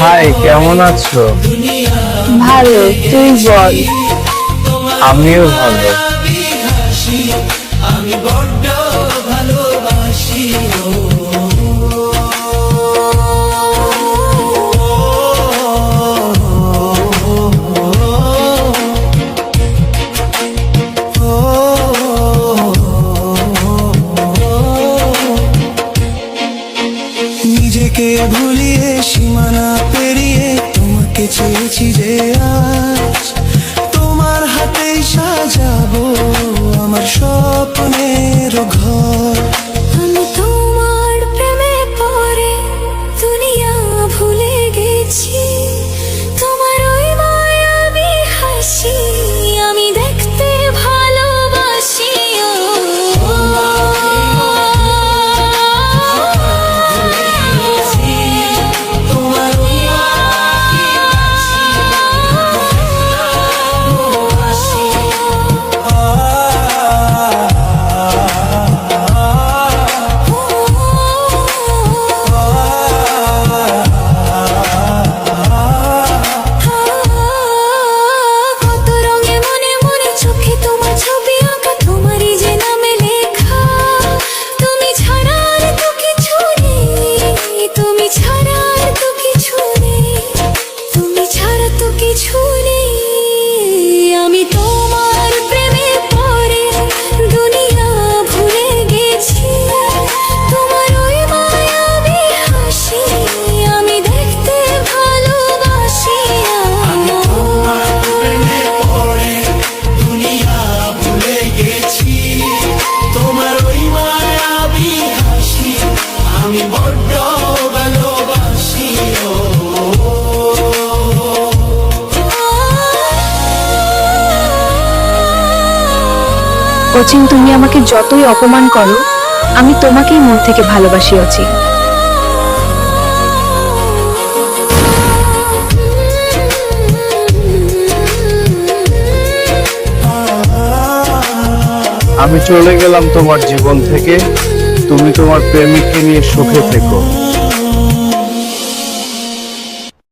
High কেমন আছো? ভালো তুই বল। আমিও ভালো। নিজেকে ভুলিয়ে পেরিয়ে তোমাকে চেয়েছি যে আজ তোমার হাতেই সাজাবো আমার স্বপ্নের ঘর। অচিন তুমি আমাকে যতই অপমান করো, আমি তোমাকেই মন থেকে ভালোবাসি আছি আমি চলে গেলাম তোমার জীবন থেকে। তুমি তোমার প্রেমিককে নিয়ে সুখে থেকো।